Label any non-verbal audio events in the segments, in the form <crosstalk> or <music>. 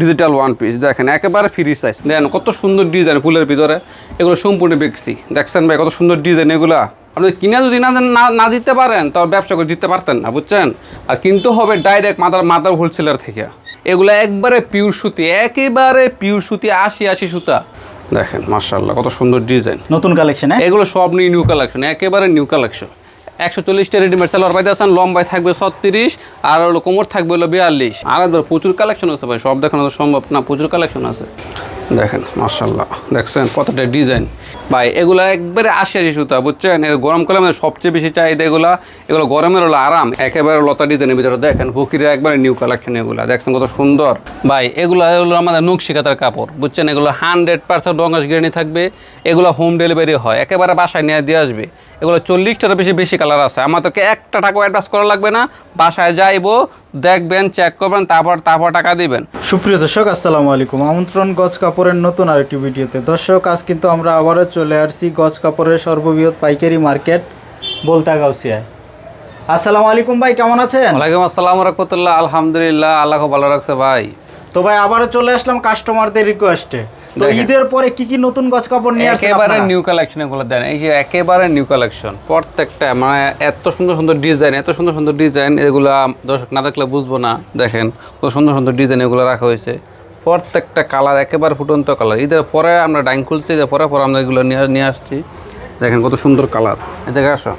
Digital one piece দেখেন একেবারে free size দেখেন কত সুন্দর ডিজাইন ফুলের ভিতরে এগুলো সম্পূর্ণ বেক্সি দেখছেন ভাই কত সুন্দর ডিজাইন এগুলা। আপনি কিনে যদি না না জিততে পারেন তাহলে ব্যবসা করে জিততে পারতেন না বুঝছেন? আর কিন্তু হবে ডাইরেক্ট মাদার মাদার হোলসেলার থেকে। এগুলো একবারে পিওর সুতি একেবারে পিওর সুতি আশি আশি সুতা। দেখেন মার্শাল্লাহ কত সুন্দর ডিজাইন নতুন কালেকশন এগুলো সব নিউ কালেকশন একেবারে নিউ কালেকশন একশো চল্লিশটা রেডিমেড সালোয়ার পাইতে আছেন, লম্বায় থাকবে ছত্রিশ, আর হলো কোমর থাকবে হলো বিয়াল্লিশ। আর একবার প্রচুর কালেকশন আছে ভাই, সব দেখানো সম্ভব না, প্রচুর কালেকশন আছে। দেখেন মার্শাল্লাহ দেখছেন কতটা ডিজাইন ভাই, এগুলো একবারে আশি আশি সুতা, বুঝছেন? গরমকালে আমাদের সবচেয়ে বেশি চাহিদা এগুলো এগুলো গরমের হলো আরাম, একেবারে লতা ডিজাইনের ভিতরে। দেখেন, ফকিরের একবারে নিউ কালেকশন এগুলা, দেখছেন কত সুন্দর। ভাই, এগুলো হলো আমাদের নকশিকাতার কাপড়, বুঝছেন? এগুলো হান্ড্রেড পার্সেন্ট রঙাস গ্রেনি থাকবে, এগুলো হোম ডেলিভারি হয়, একেবারে বাসায় নিয়ে দিয়ে আসবে। এগুলো চল্লিশটার বেশি বেশি কালার আছে। আমাদেরকে একটা টাকা অ্যাডভান্স করা লাগবে না। বাসায় যাইবো দেখবেন চেক করবেন তারপর তারপর টাকা দিবেন। সুপ্রিয় দর্শক আসসালামু আলাইকুম। আমন্ত্রণ গজ কাপড়ের নতুন আরেকটি ভিডিওতে। দর্শক আজ কিন্তু আমরা আবারও চলে আসছি গজ কাপড়ের সর্ববৃহৎ পাইকারি মার্কেট বলতা গাউসিয়ায় আসসালামু আলাইকুম ভাই কেমন আছেন? ওয়ালাইকুম আসসালাম রহমতুল্লাহ আলহামদুলিল্লাহ আল্লাহ ভালো রাখছে ভাই। তো ভাই আবারও চলে আসলাম কাস্টমারদের রিকোয়েস্টে তো ঈদের পরে কি কি নতুন গজ কাপড় নিয়ে আসছেন একেবারে নিউ কালেকশন এগুলো দেন। এই যে একেবারে নিউ কালেকশন প্রত্যেকটা মানে এত সুন্দর সুন্দর ডিজাইন এত সুন্দর সুন্দর ডিজাইন এগুলো দর্শক না দেখলে বুঝব না দেখেন কত সুন্দর সুন্দর ডিজাইন এগুলো রাখা হয়েছে। প্রত্যেকটা কালার একেবারে ফুটন্ত কালার ঈদের পরে আমরা ডাইং খুলছি ঈদের পরে পরে আমরা এগুলো নিয়ে নিয়ে আসছি। দেখেন কত সুন্দর কালার এই জায়গায় আসো।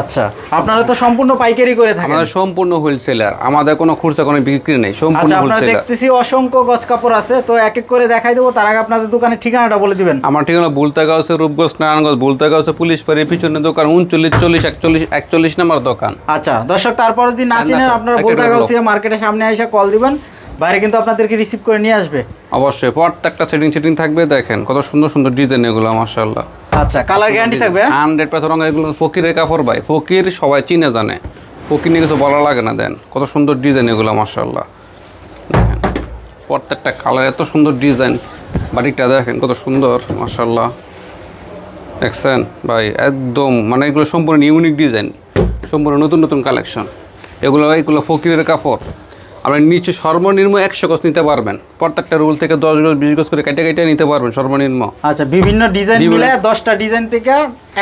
আচ্ছা আপনারা তো সম্পূর্ণ পাইকারি করে থাকেন। আমাদের সম্পূর্ণ হোলসেলার আমাদের কোনো খুচরা কোনো বিক্রি নেই সম্পূর্ণ আচ্ছা দেখতেছি অসংখ্য গজ কাপড় আছে তো এক এক করে দেখাই দেবো তার আগে আপনাদের দোকানের ঠিকানাটা বলে দিবেন। আমার ঠিকানা বুলতাগাঁও আছে রূপগঞ্জ নারায়ণগঞ্জ বুলতাগাঁও আছে পুলিশ পাড়ি পিছনে দোকান উনচল্লিশ চল্লিশ একচল্লিশ একচল্লিশ নাম্বার দোকান। আচ্ছা দর্শক তারপরে যদি না না, চিনেন আপনারা একটা বলতে করে বলো। গাউসিয়া মার্কেটের সামনে এসে কল দিবেন। বাইরে কিন্তু আপনাদেরকে রিসিভ করে নিয়ে আসবে। অবশ্যই প্রত্যেকটা সেটিং সেটিং থাকবে দেখেন কত সুন্দর সুন্দর ডিজাইন এগুলো মার্শাল্লাহ আচ্ছা কালার গ্যারান্টি থাকবে হ্যাঁ? হান্ড্রেড পার্সেন্ট রঙ এগুলো ফকিরের কাপড় ভাই ফকির সবাই চিনে জানে। ফকির নিয়ে কিছু বলা লাগে না দেন কত সুন্দর ডিজাইন এগুলো দেখেন প্রত্যেকটা কালার এত সুন্দর ডিজাইন বাটিকটা দেখেন কত সুন্দর মার্শাল্লাহ দেখছেন? ভাই একদম মানে এগুলো সম্পূর্ণ ইউনিক ডিজাইন সম্পূর্ণ নতুন নতুন কালেকশন এগুলো এগুলো ফকিরের কাপড়। আপনি নিচে সর্বনিম্ন একশো গজ নিতে পারবেন। প্রত্যেকটা রুল থেকে দশ গজ বিশ গজ করে কেটে কেটে নিতে পারবেন সর্বনিম্ন। আচ্ছা বিভিন্ন ডিজাইন মিলে দশটা ডিজাইন থেকে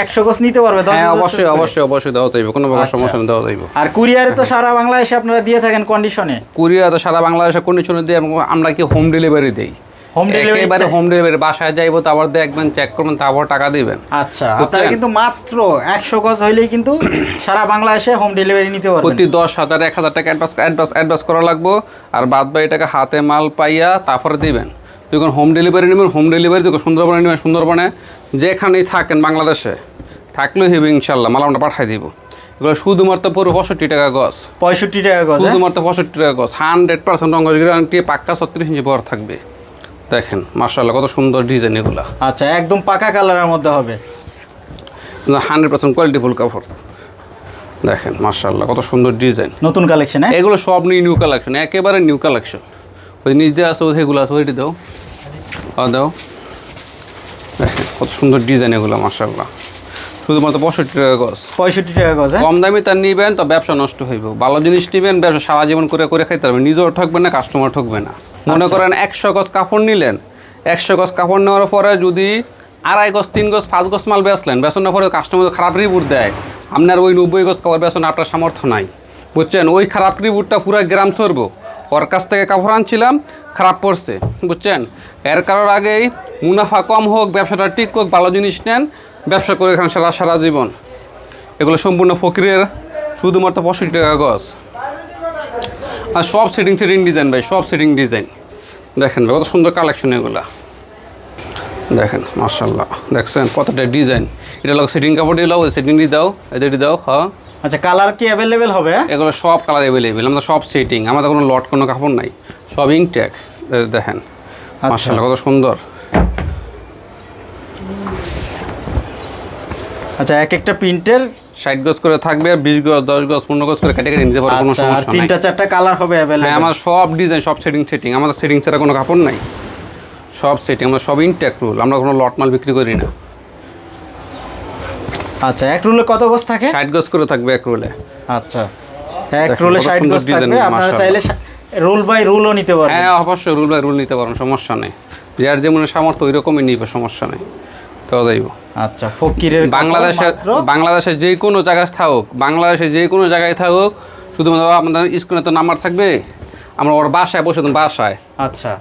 একশো গজ নিতে পারবে হ্যাঁ অবশ্যই অবশ্যই অবশ্যই দেওয়া যাইব কোনো প্রকার আচ্ছা। সমস্যা নেই দেওয়া যাইব। আর কুরিয়ারে তো সারা বাংলাদেশে আপনারা দিয়ে থাকেন কন্ডিশনে কুরিয়ার তো সারা বাংলাদেশে কন্ডিশনে দিয়ে আমরা কি হোম ডেলিভারি দেই? হোম ডেলিভারি একেবারে হোম ডেলিভারি বাসায় যাইবো তারপর দেখবেন চেক করবেন তারপর টাকা দিবেন। আচ্ছা আপনারা কিন্তু মাত্র একশো গজ হইলেই কিন্তু <coughs> সারা বাংলাদেশে হোম ডেলিভারি নিতে পারবেন। প্রতি দশ হাজার এক হাজার টাকা অ্যাডভান্স অ্যাডভান্স অ্যাডভান্স করা লাগবো। আর বাদ বাকি টাকা হাতে মাল পাইয়া তারপরে দিবেন। যখন হোম ডেলিভারি নেবেন হোম ডেলিভারি যখন সুন্দরবনে নেবেন সুন্দরবনে যেখানেই থাকেন বাংলাদেশে থাকলেও হবে ইনশাল্লাহ মাল আমরা পাঠাই দিব। এগুলো শুধুমাত্র পুরো পঁয়ষট্টি টাকা গছ পঁয়ষট্টি টাকা গজ হ্যাঁ? শুধুমাত্র পঁয়ষট্টি টাকা গছ হান্ড্রেড পার্সেন্ট রঙ গ্যারান্টি পাক্কা ছত্রিশ ইঞ্চি বর থাকবে। দেখেন মার্শাল্লাহ কত সুন্দর ডিজাইন এগুলা। আচ্ছা একদম পাকা কালারের মধ্যে হবে। হান্ড্রেড পার্সেন্ট কোয়ালিটি ফুল কাপড় দেখেন মার্শাল্লাহ কত সুন্দর ডিজাইন নতুন কালেকশন হ্যাঁ? এগুলো সব নিয়ে নিউ কালেকশন একেবারে নিউ কালেকশন ওই নিচ দিয়ে আছে ওইগুলো আছে ওইটি দাও। দাও। দেখেন কত সুন্দর ডিজাইন এগুলো মার্শাল্লাহ শুধুমাত্র পঁয়ষট্টি টাকা গছ পঁয়ষট্টি টাকা গজ হ্যাঁ? কম দামে তার নিবেন তো ব্যবসা নষ্ট হইব। ভালো জিনিস নিবেন ব্যবসা সারা জীবন করে করে খাইতে পারবেন। নিজেও ঠকবে না কাস্টমার ঠকবে না। মনে করেন একশো গজ কাপড় নিলেন একশো গজ কাপড় নেওয়ার পরে যদি আড়াই গজ তিন গজ পাঁচ গজ মাল বেচলেন বেচনের পরে কাস্টমার খারাপ রিপোর্ট দেয় আপনার ওই নব্বই গজ কাপড় বেচন আপনার সামর্থ্য নাই। বুঝছেন? ওই খারাপ রিপোর্টটা পুরো গ্রাম সরব ওর কাছ থেকে কাপড় আনছিলাম খারাপ পড়ছে বুঝছেন? এর কারোর আগেই মুনাফা কম হোক ব্যবসাটা ঠিক হোক ভালো জিনিস নেন ব্যবসা করে খান সারা সারা জীবন। এগুলো সম্পূর্ণ ফকিরের শুধুমাত্র পঁয়ষট্টি টাকা গজ। আর সব সেটিং সেটিং ডিজাইন ভাই সব সেটিং ডিজাইন দেখেন ভাই কত সুন্দর কালেকশন এগুলো। দেখেন মার্শাল্লাহ দেখছেন কতটা ডিজাইন এটা লাগে সেটিং কাপড় দিয়ে ওই সেটিং দিয়ে দাও এদের দাও হ্যাঁ। আচ্ছা কালার কি অ্যাভেলেবেল হবে? এগুলো সব কালার অ্যাভেলেবেল আমাদের সব সেটিং আমাদের কোনো লট কোনো কাপড় নাই সব ইনটেক দেখেন মার্শাল্লাহ কত সুন্দর। আচ্ছা এক একটা প্রিন্টের ষাট গজ করে থাকবে বিশ গজ দশ গজ পনেরো গজ করে কেটে কেটে নিতে পারব কোনো সমস্যা নাই। তিনটা চারটা কালার হবে হ্যাঁ আমার সব ডিজাইন সব সেটিং সেটিং আমাদের সেটিং ছাড়া কোনো কাপড় নাই। সব সেটিং আমরা সব ইনটেক রুল আমরা কোনো লট মাল বিক্রি করি না। আচ্ছা এক রুলে কত গজ থাকে? ষাট গজ করে থাকবে এক রুলে আচ্ছা এক রুলে রোলে কত ষাট গজ থাকবে। আপনারা চাইলে রুল বাই রুলও নিতে পারবেন। হ্যাঁ অবশ্যই রুল বাই রুল নিতে পারেন সমস্যা নেই। যার যেমন সামর্থ্য ওই রকমই নিবে সমস্যা নেই। তো যাইব। আচ্ছা ফকিরের বাংলাদেশের বাংলাদেশের যে কোনো জায়গায় থাকুক বাংলাদেশের যে কোনো জায়গায় থাকুক শুধুমাত্র আপনাদের স্ক্রিনে তো নাম্বার থাকবে আমরা ওর বাসায় বসে বাসায়। আচ্ছা।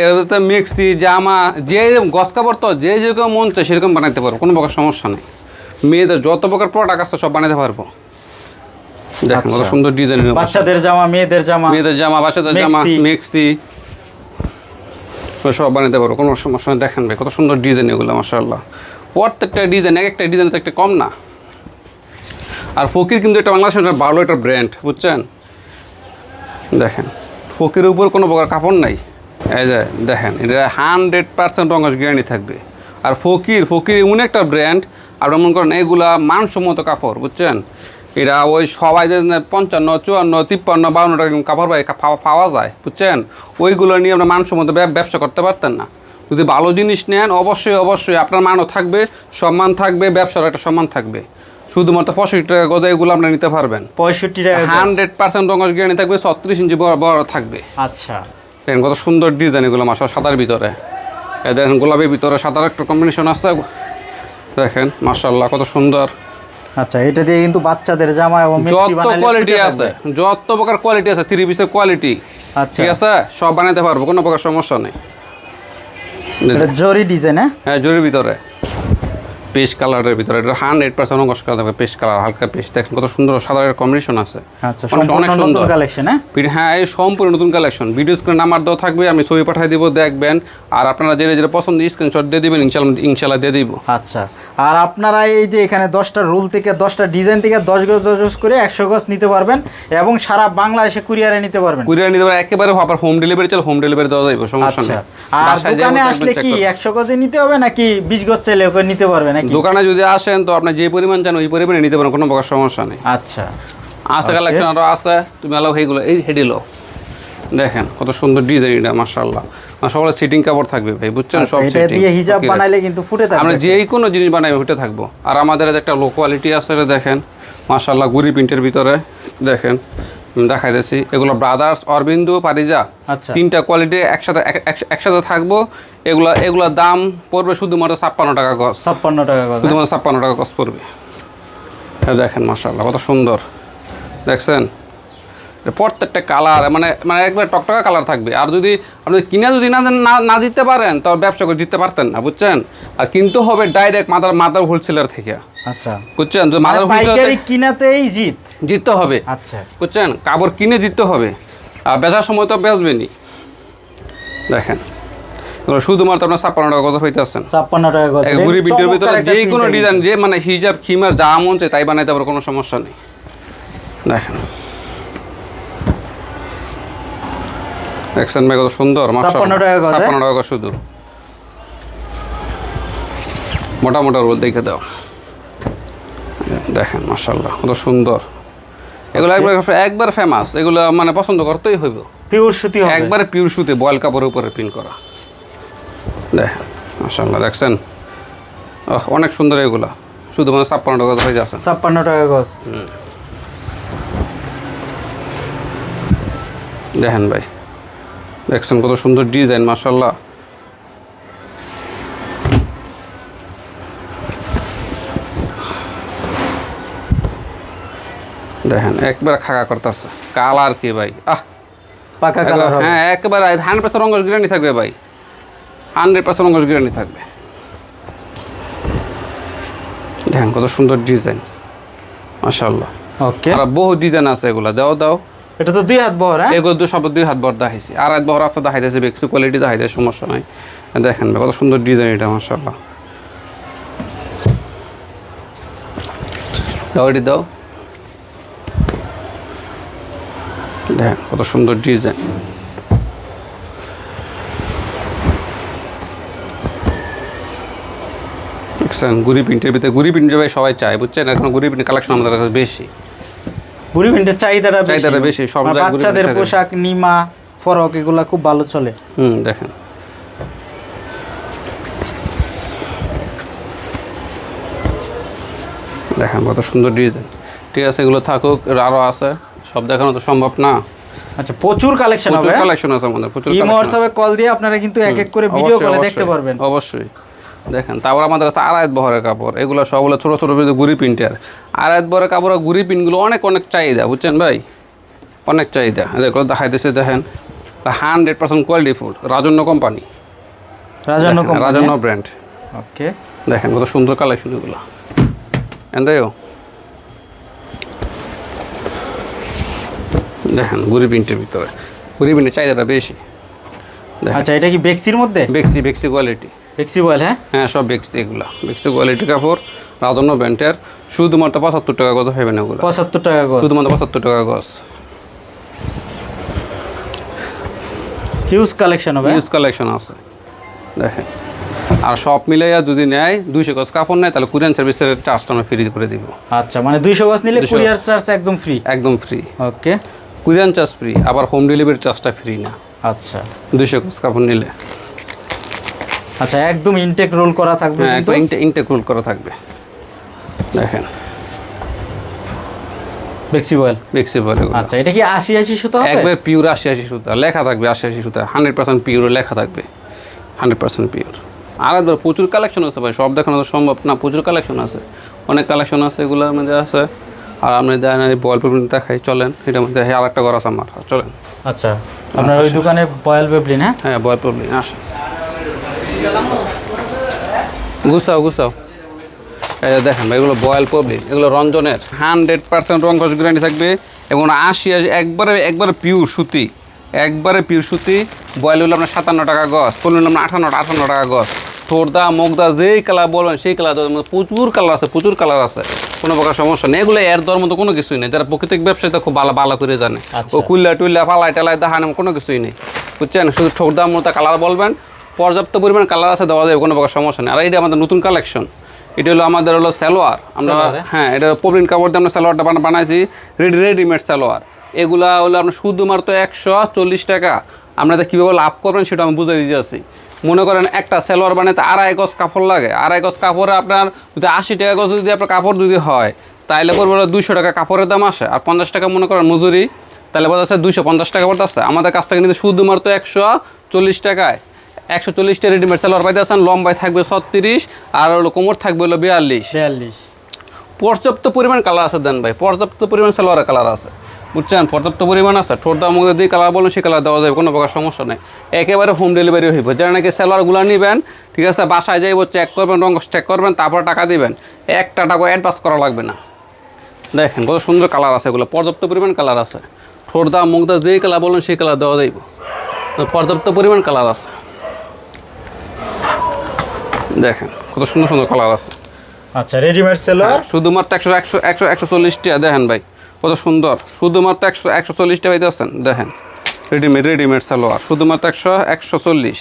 এতে মিক্সি জামা যে গস কাপড় তো যে যেরকম মন চায় সেরকম বানাইতে পারব কোনো প্রকার সমস্যা নেই। মেয়েদের যত প্রকার প্রোডাক্ট আছে সব বানাইতে পারব। দেখেন কত আচ্ছা। সুন্দর ডিজাইন বাচ্চাদের জামা মেয়েদের জামা মেয়েদের জামা বাচ্চাদের জামা মিক্সি। সব বানাইতে পারব কোনো সমস্যা নেই। দেখেন ভাই কত সুন্দর ডিজাইন এগুলো মাসাল্লাহ প্রত্যেকটা ডিজাইন এক একটা ডিজাইন তো একটা কম না। আর ফকির কিন্তু এটা বাংলাদেশের ভালো একটা ব্র্যান্ড বুঝছেন? দেখেন, ফকিরের উপর কোনো প্রকার কাপড় নাই। এই যে, দেখেন, এটা হান্ড্রেড পার্সেন্ট রঙস গ্যারান্টি থাকবে। আর ফকির ফকির এমন একটা ব্র্যান্ড আপনার মনে করেন এগুলা মানসম্মত কাপড়, বুঝছেন? এটা ওই সবাই পঞ্চান্ন, চুয়ান্ন, তিপ্পান্ন, বাউন্ন টাকা কাপড় পাওয়া- যায়, বুঝছেন? ওইগুলো নিয়ে আপনার মানসম্মত ব্যব- ব্যবসা করতে পারতেন না। যদি ভালো জিনিস নেন অবশ্যই অবশ্যই আপনার মানও থাকবে সম্মান থাকবে ব্যবসার একটা সম্মান থাকবে। শুধুমাত্র পঁয়ষট্টি টাকা গজা এগুলো আপনি নিতে পারবেন। পঁয়ষট্টি টাকা হান্ড্রেড পার্সেন্ট রঙস গ্যারান্টি থাকবে ছত্রিশ ইঞ্চি বড় বড় থাকবে। আচ্ছা। দেখেন কত সুন্দর ডিজাইন এগুলো মাসা সাদার ভিতরে। দেখেন গোলাপের ভিতরে সাদার একটা কম্বিনেশন আছে। দেখেন মার্শাল্লাহ কত সুন্দর। আচ্ছা এটা দিয়ে কিন্তু বাচ্চাদের জামা এবং যত কোয়ালিটি আছে যত প্রকার কোয়ালিটি আছে থ্রি পিসের কোয়ালিটি আচ্ছা। ঠিক আছে? সব বানাতে পারব কোনো প্রকার সমস্যা নেই। এটা জরি ডিজাইন হ্যাঁ? হ্যাঁ জরির ভিতরে। পেস্ট কালারের ভিতরে। এটা হান্ড্রেড পার্সেন্ট অঙ্কশ কালার থাকবে পেস্ট কালার হালকা পেস্ট। দেখেন কত সুন্দর সাদা কম্বিনেশন আছে। আচ্ছা অনেক- সুন্দর। কালেকশন হ্যাঁ? হ্যাঁ এই সম্পূর্ণ নতুন কালেকশন ভিডিও স্ক্রিন নাম্বার দেওয়া থাকবে আমি ছবি পাঠিয়ে দিব দেখবেন। আর আপনারা যেটা যেটা পছন্দ স্ক্রিনশট দিয়ে দিবেন ইনশাল্লাহ ইনশাল্লাহ দিয়ে দিব। আচ্ছা আর আপনারা এই যে এখানে দশটা রুল থেকে দশটা ডিজাইন থেকে দশ গজ দশ গজ করে একশো গজ নিতে পারবেন এবং সারা বাংলাদেশে কুরিয়ারে নিতে পারবেন। কুরিয়ার নিতে পারে একেবারে আবার হোম ডেলিভারি চলে হোম ডেলিভারি দেওয়া যাবে সমস্যা আচ্ছা নেই। আর দোকানে আসলে কি একশো গজে নিতে হবে নাকি বিশ গজ চাইলে নিতে পারবে নাকি? দোকানে যদি আসেন তো আপনি যে পরিমাণ চান ওই পরিমাণে নিতে পারেন কোনো প্রকার সমস্যা নেই। আচ্ছা। আছে Okay. কালেকশন আরও আছে তুমি আলো সেইগুলো এই হেডিলো দেখেন কত সুন্দর ডিজাইন এটা মার্শাল্লাহ আর সকলে সিটিং কাপড় থাকবে ভাই বুঝছেন? আচ্ছা, সব এটা দিয়ে হিজাব বানাইলে কিন্তু ফুটে থাকবে। আমরা যেই কোনো জিনিস বানাই ফুটে থাকব। আর আমাদের একটা লো কোয়ালিটি আছে দেখেন। মার্শাল্লাহ গুড়ি প্রিন্টের ভিতরে দেখেন। আমি দেখাই দিচ্ছি এগুলো ব্রাদার্স অরবিন্দু পারিজা আচ্ছা। তিনটা কোয়ালিটি একসাথে এক- এক- একসাথে থাকব। এগুলো এগুলোর দাম পড়বে শুধুমাত্র ছাপ্পান্ন টাকা গজ ছাপ্পান্ন টাকা গজ হ্যাঁ? শুধুমাত্র ছাপ্পান্ন টাকা গজ পড়বে। দেখেন মার্শাল্লাহ কত সুন্দর। দেখছেন? প্রত্যেকটা কালার মানে মানে একবার টকটকা কালার থাকবে। আর যদি আপনি কিনে যদি না না- না জিততে পারেন তো ব্যবসা করে জিততে পারতেন না বুঝছেন? আর কিন্তু হবে ডাইরেক্ট মাদার মাদার হোলসেলার থেকে। আচ্ছা। বুঝছেন? মানে মাদার পাইকারি কিনাতেই জিত? জিততে হবে। আচ্ছা। বুঝছেন? কাপড় কিনে জিততে হবে। আর বেচার সময় তো দেখেন। শুধুমাত্র আপনার ছাপ্পান্ন টাকা হইতেছেন ছাপ্পান্ন টাকা ঘুরি ভিডিওর ভিতরে যে কোনো ডিজাইন যে মানে হিজাব খিমার যা মন চায় তাই বানাইতে পারো কোনো সমস্যা নেই। দেখেন। দেখছেন ভাই কত সুন্দর। 56 টাকা গজ, হ্যাঁ? 56 টাকা শুধু। মোটা মোটা রোল দেখে দাও। দেখেন মাশাল্লাহ কত সুন্দর। এগুলো একবার একবার ফেমাস এগুলো মানে পছন্দ করতেই হইব। পিওর সুতি হবে। একবারে পিওর সুতি বয়েল কাপড়ের উপরে প্রিন্ট করা। দেখেন মাশাল্লাহ দেখছেন? ওহ, অনেক সুন্দর এগুলা। শুধুমাত্র ছাপ্পান্ন টাকা হয়ে যাচ্ছে। ছাপ্পান্ন টাকা গজ। দেখেন ভাই দেখছেন কত সুন্দর ডিজাইন মাশাল্লাহ দেখেন একবার খাকা করতেছে। কালার কি ভাই? আহ! পাকা কালার হ্যাঁ একেবারে হান্ড্রেড পার্সেন্ট রঙ্গস গ্যারান্টি থাকবে ভাই। হান্ড্রেড পার্সেন্ট রঙ্গস গ্যারান্টি থাকবে। দেখেন কত সুন্দর ডিজাইন মাশাল্লাহ ওকে আর বহু ডিজাইন আছে এগুলা। দাও দাও। এটা তো দুই হাত বহর হ্যাঁ? এগুলো সব দুই হাত বর দেখাইছি। আর এক বহর আছে দেখাইতেছে বেক্সি কোয়ালিটি দেখাইতে সমস্যা নাই। দেখেন কত সুন্দর ডিজাইন এটা মাশাল্লাহ দাও এটি দাও। দেখেন কত সুন্দর ডিজাইন। দেখছেন গুড়ি প্রিন্টের ভিতরে গুড়ি প্রিন্টের ভাই সবাই চায় বুঝছেন? এখন গুড়ি প্রিন্ট কালেকশন আমাদের কাছে বেশি। বুড়ি প্রিন্টের চাহিদাটা চাহিদাটা বেশি, সব বুড়ি বাচ্চাদের পোশাক নিমা ফরক এগুলা খুব ভালো চলে। হুম দেখেন। দেখেন কত সুন্দর ডিজাইন। ঠিক আছে এগুলো থাকুক আরও আছে। সব দেখানো তো সম্ভব না। আচ্ছা প্রচুর কালেকশন হবে প্রচুর কালেকশন আছে আমাদের প্রচুর ইমো হোয়াটসঅ্যাপে কল দিয়ে আপনারা কিন্তু এক এক করে ভিডিও কলে দেখতে পারবেন। অবশ্যই। দেখেন তারপর আমাদের আছে আড়াইত বহরের কাপড়। এগুলো সব হলো ছোটো ছোটো গুড়ি প্রিন্টের আড়াইত বহরের কাপড় আর গুড়ি প্রিন্টগুলো অনেক অনেক চাহিদা বুঝছেন ভাই? অনেক চাহিদা। দেখো দেখাইতেছে দেখেন hundred percent quality food Rajanya company Rajanya company Rajanya brand okay দেখেন কত সুন্দর কালেকশন এগুলো। এন্দাইও দেখেন গুড়ি প্রিন্টের ভিতরে। গুড়ি প্রিন্টের চাহিদাটা বেশি। আচ্ছা এটা কি বেক্সির মধ্যে? বেক্সি বেক্সি কোয়ালিটি বেক্সি বয়েল হ্যাঁ? হ্যাঁ সব বেক্সি এগুলো। বেক্সি কোয়ালিটি কাপড় রাজন্য ব্র্যান্ডের শুধুমাত্র পঁচাত্তর টাকা গজ হবে না এগুলো। পঁচাত্তর টাকা গজ। শুধুমাত্র পঁচাত্তর টাকা গজ। হিউজ কালেকশন হবে হিউজ কালেকশন আছে। দেখেন। আর সব মিলাইয়া যদি নেয় দুইশো গজ কাপড় নেয় তাহলে কুরিয়ান সার্ভিসের চার্জটা আমরা ফ্রি করে দিব। আচ্ছা মানে দুইশো গজ নিলে কুরিয়ার চার্জ একদম ফ্রি একদম free okay courier charge free আবার হোম ডেলিভারি চার্জটা ফ্রি না। আচ্ছা। দুইশো গজ কাপড় নিলে। আচ্ছা একদম ইনটেক রোল করা থাকবে হ্যাঁ ইনটেক রোল করা থাকবে। দেখেন। বেক্সি বয়েল বেক্সি আচ্ছা এটা কি আশি আশি সুতো একবার পিওর আশি আশি সুতা। লেখা থাকবে আশি আশি সুতা। হান্ড্রেড পার্সেন্ট পিওর লেখা থাকবে। হান্ড্রেড পার্সেন্ট পিওর আর একবার প্রচুর কালেকশন আছে ভাই। সব দেখানো সম্ভব না। প্রচুর কালেকশন আছে। অনেক কালেকশন আছে এগুলোর মধ্যে আছে। আর আপনি দেন বল পেপার দেখাই চলেন এটার মধ্যে আর একটা আছে আমার চলেন। আচ্ছা আপনার ওই দোকানে বয়েল পেপলিন হ্যাঁ? হ্যাঁ বল পেপার আসেন। গুছাও গুছাও। এই যে দেখেন এগুলো বয়েল পবলিন এগুলো রঞ্জনের হান্ড্রেড পার্সেন্ট রং কস গ্যারান্টি থাকবে এবং আশি আশি একবারে একবারে পিওর সুতি একবারে পিওর সুতি বয়েল হলো আপনার সাতান্ন টাকা গছ পলিন আপনার আঠান্ন আঠান্ন টাকা গছ তোরদা মুগদা যেই কালার বলবেন সেই কালার প্রচুর কালার আছে প্রচুর কালার আছে। কোনো প্রকার সমস্যা নেই। এগুলো এর দর মতো কোনো কিছুই নেই। যারা প্রকৃতিক ব্যবসায়ী তো খুব ভালো ভালো করে জানে। আচ্ছা। ও কুল্লা টুল্লা পালাই টালাই দেখানো কোনো কিছুই নেই। বুঝছেন? শুধু ঠোকদা মতো কালার বলবেন পর্যাপ্ত পরিমাণ কালার আছে দেওয়া যাবে কোনো প্রকার সমস্যা নেই। আর এটা আমাদের নতুন কালেকশন এটা হলো আমাদের হলো সালোয়ার। আমরা হ্যাঁ? হ্যাঁ এটা পবিন কাপড় দিয়ে আমরা সালোয়ারটা বানা- বানাইছি। Ready readymade salwar. এগুলা হলো আপনার শুধুমাত্র একশো চল্লিশ টাকা। আপনাদের কীভাবে লাভ করবেন সেটা আমি বুঝে দিয়ে যাচ্ছি মনে করেন একটা সালোয়ার বানাতে আড়াই গজ কাপড় লাগে। আড়াই গজ কাপড়ে আপনার যদি আশি টাকা গজ যদি আপনার কাপড় যদি হয় তাহলে করব দুইশো টাকা কাপড়ের দাম আসে। আর পঞ্চাশ টাকা মনে করেন মজুরি তাহলে বলতে আছে দুইশো পঞ্চাশ টাকা পড়তেছে আমাদের কাছ থেকে কিন্তু শুধুমাত্র একশো চল্লিশ টাকায় একশো চল্লিশটা রেডিমেড সালোয়ার পাইতে আছেন লম্বায় থাকবে ছত্রিশ আর হলো কোমর থাকবে হলো বিয়াল্লিশ। বিয়াল্লিশ। পর্যাপ্ত পরিমাণ কালার আছে দেন ভাই পর্যাপ্ত পরিমাণ সালোয়ারের কালার আছে। বুঝছেন? পর্যাপ্ত পরিমাণ আছে। ঠোঁটটা মুখে দিয়ে কালার বলুন সেই কালার দেওয়া যাবে কোনো প্রকার সমস্যা নেই। একেবারে হোম ডেলিভারি হইব। যারা নাকি সালোয়ারগুলো নেবেন ঠিক আছে বাসায় যাইব চেক করবেন রঙ চেক করবেন তারপর টাকা দিবেন। একটা টাকা অ্যাডভান্স করা লাগবে না। দেখেন কত সুন্দর কালার আছে এগুলো। পর্যাপ্ত পরিমাণ কালার আছে। ঠোঁটদা মুখদা যেই কালার বলুন সেই কালার দেওয়া যাইব। পর্যাপ্ত পরিমাণ কালার আছে। দেখেন কত সুন্দর সুন্দর কালার আছে। আচ্ছা রেডিমেড সেলোয়ার শুধুমাত্র একশো একশো একশো একশো চল্লিশ টাকা দেখেন ভাই। কত সুন্দর। শুধুমাত্র একশো একশো চল্লিশটা টাকা পাইতেছেন দেখেন রেডিমেড রেডিমেড সালোয়ার। শুধুমাত্র একশো একশো চল্লিশ।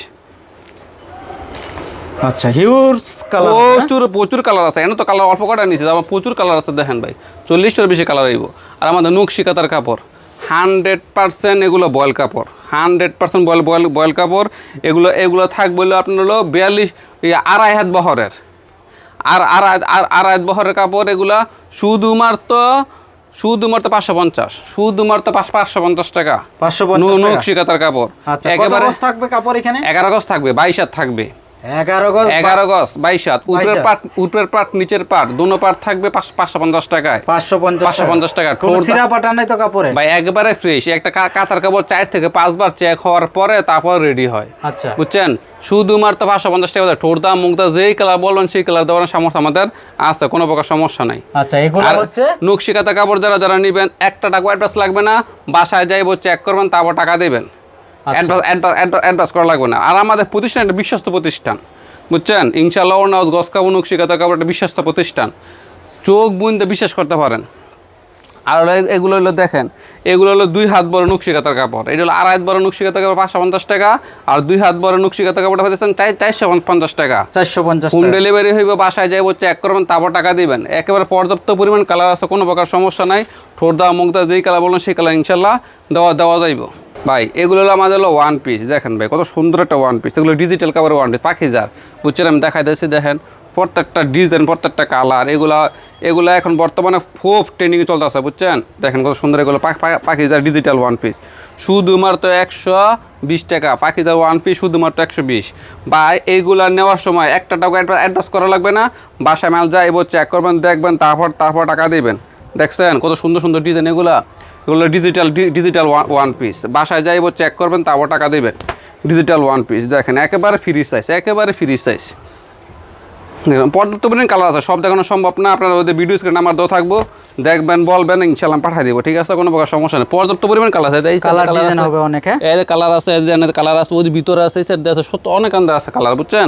আচ্ছা হিউজ কালার প্রচুর প্রচুর কালার আছে। এনে তো কালার অল্প কটা নিয়েছে আমার প্রচুর কালার আছে দেখেন ভাই। চল্লিশটার বেশি কালার আইব। আর আমাদের নকশি কাতার কাপড়। হান্ড্রেড পার্সেন্ট এগুলো বয়েল কাপড়। Hundred percent voile voile voile কাপড়। এগুলো এগুলো থাকবে হলো আপনার হলো বিয়াল্লিশ আড়াই হাত বহরের। আর আড়াই আর আড়াই বহরের কাপড় এগুলা শুধুমাত্র শুধুমাত্র পাঁচশো পঞ্চাশ শুধুমাত্র পাঁচ পাঁচশো পঞ্চাশ টাকা। পাঁচশো পঞ্চাশ নকশি কাতার কাপড়। আচ্ছা একেবারে থাকবে কাপড় এখানে? এগারো গজ থাকবে বাইশ হাত থাকবে। এগারো গজ এগারো গজ বাইশ হাত। উপরের পাট উপরের পাট নিচের পাট দুনো পাট থাকবে পাঁচশো পঞ্চাশ টাকায়। পাঁচশো পঞ্চাশ 550 টাকা। সিরা পাটা নাই তো কাপড়ে? ভাই একবারে ফ্রেশ একটা কা- কাপড় চার থেকে পাঁচবার চেক হওয়ার পরে তারপর রেডি হয়। আচ্ছা। বুঝছেন? শুধুমাত্র পাঁচশো পঞ্চাশ টাকা যেই কালার বলবেন সেই কালার দেওয়ার সামর্থ্য আমাদের আছে। কোনো প্রকার সমস্যা নাই। আচ্ছা এগুলো আর হচ্ছে? নকশি কাতা কাপড় যারা যারা নেবেন একটা টাকা লাগবে না। বাসায় যাইব চেক করবেন তারপর টাকা দেবেন। অ্যাডভান্স অ্যাডভান্স করা লাগবে না। আর আমাদের প্রতিষ্ঠান একটা বিশ্বস্ত প্রতিষ্ঠান বুঝছেন? ইনশাল্লাহ নাউজ গস কাপড় নকশি কাপড় একটা বিশ্বস্ত প্রতিষ্ঠান। চোখ বুনতে বিশ্বাস করতে পারেন। আর এগুলো হলো দেখেন এগুলো হলো দুই হাত বড় নকশি কাতার কাপড়। এটা হলো আড়াই বড় নকশি কাতার কাপড় পাঁচশো পঞ্চাশ টাকা আর দুই হাত বড় নকশি কাতার কাপড়টা পাইতেছেন চাই চারশো পঞ্চাশ টাকা। চারশো পঞ্চাশ হোম ডেলিভারি হইব বাসায় যাইব চেক করবেন তারপর টাকা দিবেন। একেবারে পর্যাপ্ত পরিমাণ কালার আছে কোনো প্রকার সমস্যা নাই। ঠোঁট দেওয়া মুখ দেওয়া যেই কালার বলুন সেই কালার ইনশাল্লাহ দেওয়া দেওয়া যাইব। ভাই, এগুলো হলো আমাদের হলো ওয়ান পিস দেখেন ভাই, কত সুন্দর একটা ওয়ান পিস এগুলো ডিজিটাল কাভার ওয়ান পিস পাখি যার বুঝছেন, আমি দেখাই দিয়েছি, দেখেন, প্রত্যেকটা ডিজাইন প্রত্যেকটা কালার এগুলা এগুলা এখন বর্তমানে খুব ট্রেনিংয়ে চলতেছে, বুঝছেন? দেখেন কত সুন্দর এগুলো পাখিজার ডিজিটাল ওয়ান পিস শুধুমাত্র একশো বিশ টাকা পাখিজার ওয়ান পিস শুধুমাত্র একশো বিশ। বা এইগুলা নেওয়ার সময় একটা টাকা অ্যাডভান্স করা লাগবে না, বাসায় মাল যায় এবার চেক করবেন, দেখবেন, তারপর তারপর টাকা দেবেন। দেখছেন, কত সুন্দর সুন্দর ডিজাইন এগুলা? এগুলো ডিজিটাল ডিজিটাল ওয়ান পিস বাসায় যাই এবার চেক করবেন তারপর টাকা দেবেন। ডিজিটাল ওয়ান পিস দেখেন একেবারে ফ্রি সাইজ একেবারে ফ্রি সাইজ পর্যাপ্ত পরিমাণ কালার আছে সব দেখানো সম্ভব না। আপনার ওদের ভিডিও স্ক্রিন আমার দেওয়া থাকব। দেখবেন বলবেন ইনশাল্লাহ পাঠিয়ে দিব। ঠিক আছে কোনো প্রকার সমস্যা নেই। পর্যাপ্ত পরিমাণ কালার আছে। এই কালার আছে। হবে অনেকে এই কালার আছে এই কালার আছে ওই ভিতরে আছে এই সাইড আছে সত্য অনেক আন্দা আছে কালার বুঝছেন?